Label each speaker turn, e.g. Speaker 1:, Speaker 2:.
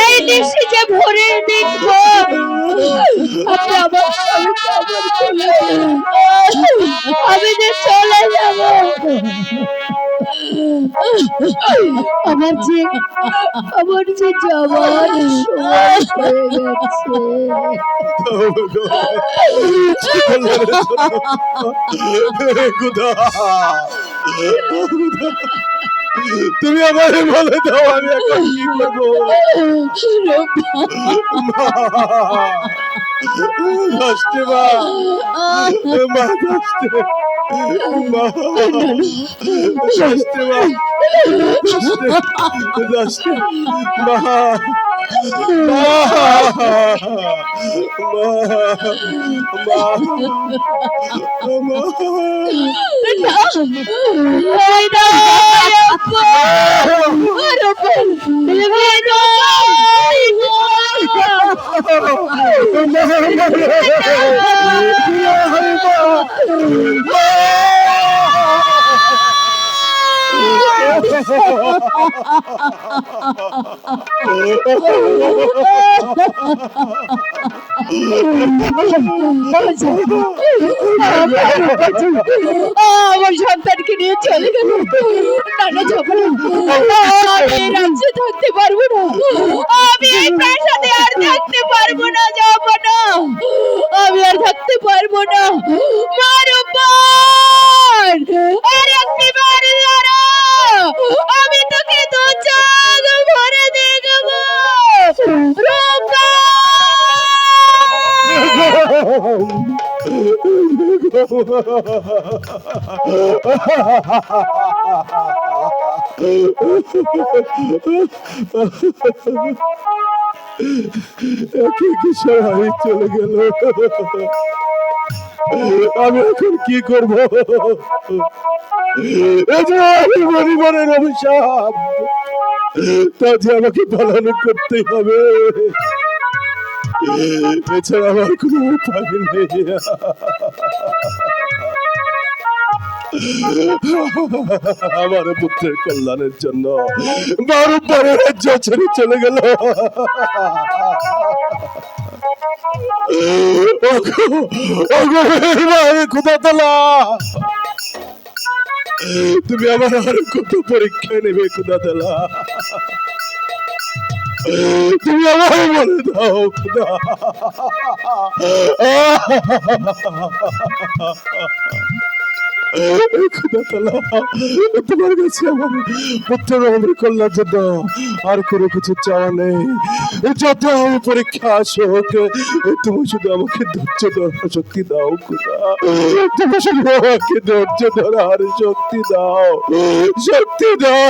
Speaker 1: এই নিশি যে ভোরের দেখব আপনি আমার স্বামীকে আমার কোলে আমি যে চলে যাব। আমার যে আমার যে যাওয়ার সময় হয়ে গেছে
Speaker 2: তুমি আমার বলে দাও আমি এখন কি করব? দশটে মা মা দশটে মা দশটে মা দশটে দশটে মা মা মা মা
Speaker 1: এই না, আপা! আর আপা! এই না, আমার সন্তানকে নিয়ে চলে গেল। নানা না আমি রাজ্যে থাকতে পারব না। আমি এই প্রাসাদে আর থাকতে পারব না আমি আর থাকতে পারব না। মারুপান আর একটি বাড়ি ধরো। আমি তোকে দু চাঁদ ভরে দেখব। রূপা
Speaker 2: একে কি সবাই চলে গেল? আমি এখন কি করব? পরিবারের অভিশাপ। তা যে আমাকে পালন করতে হবে। এছাড়া আমার কোনো উপায় নেই। আমার পুত্রের কল্যাণের জন্য বারবার রাজ্য ছেড়ে চলে গেল। তুমি আমার আর কত পরীক্ষা নেবে খুদা তেলা। তুমি আমার বলে দাও খুদা তেলা তোমার কাছে আমার পুত্রের অমর কল্যাণ জন্য আর কোনো কিছু চাওয়া নেই যত পরীক্ষা আসুক তুমি শুধু আমাকে ধৈর্য ধরার শক্তি দাও তুমি শুধু আমাকে ধৈর্য ধরার শক্তি দাও শক্তি দাও